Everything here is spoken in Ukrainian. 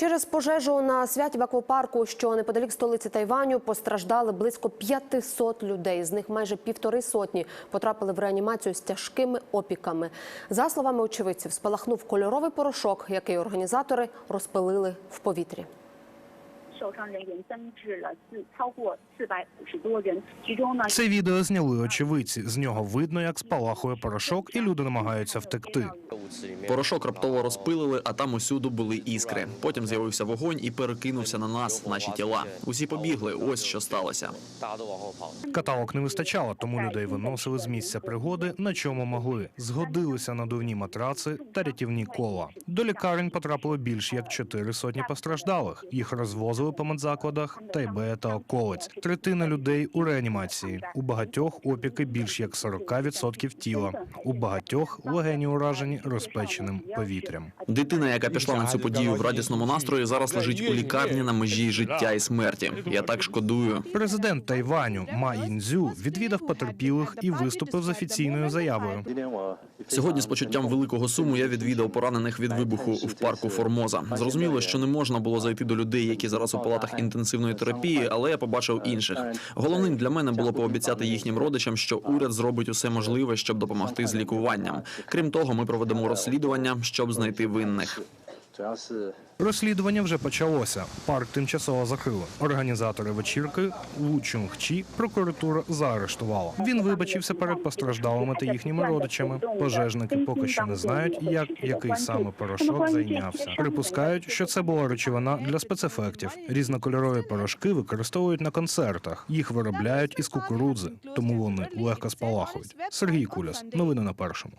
Через пожежу на святі в аквапарку, що неподалік столиці Тайваню, постраждали близько 500 людей. З них майже півтори сотні потрапили в реанімацію з тяжкими опіками. За словами очевидців, спалахнув кольоровий порошок, який організатори розпилили в повітрі. Це відео зняли очевидці. З нього видно, як спалахує порошок, і люди намагаються втекти. Порошок раптово розпилили, а там усюду були іскри. Потім з'явився вогонь і перекинувся на нас, наші тіла. Усі побігли. Ось що сталося. Каталок не вистачало, тому людей виносили з місця пригоди, на чому могли. Згодилися надувні матраци та рятівні кола. До лікарень потрапило більш як чотири сотні постраждалих. Їх розвозили по медзакладах Тайбе та околиць. Третина людей у реанімації. У багатьох опіки більш як 40% тіла. У багатьох легені уражені роз розпеченим повітрям. Дитина, яка пішла на цю подію в радісному настрої, зараз лежить у лікарні на межі життя і смерті. Я так шкодую. Президент Тайваню Ма Інзю відвідав потерпілих і виступив з офіційною заявою. Сьогодні з почуттям великого суму я відвідав поранених від вибуху в парку Формоза. Зрозуміло, що не можна було зайти до людей, які зараз у палатах інтенсивної терапії, але я побачив інших. Головним для мене було пообіцяти їхнім родичам, що уряд зробить усе можливе, щоб допомогти з лікуванням. Крім того, ми проведемо розслідування, щоб знайти винних. Розслідування вже почалося. Парк тимчасово закрили. Організатори вечірки Лу Чунг Чі прокуратура заарештувала. Він вибачився перед постраждалими та їхніми родичами. Пожежники поки що не знають, як який саме порошок зайнявся. Припускають, що це була речовина для спецефектів. Різнокольорові порошки використовують на концертах. Їх виробляють із кукурудзи, тому вони легко спалахують. Сергій Куляс. Новини на першому.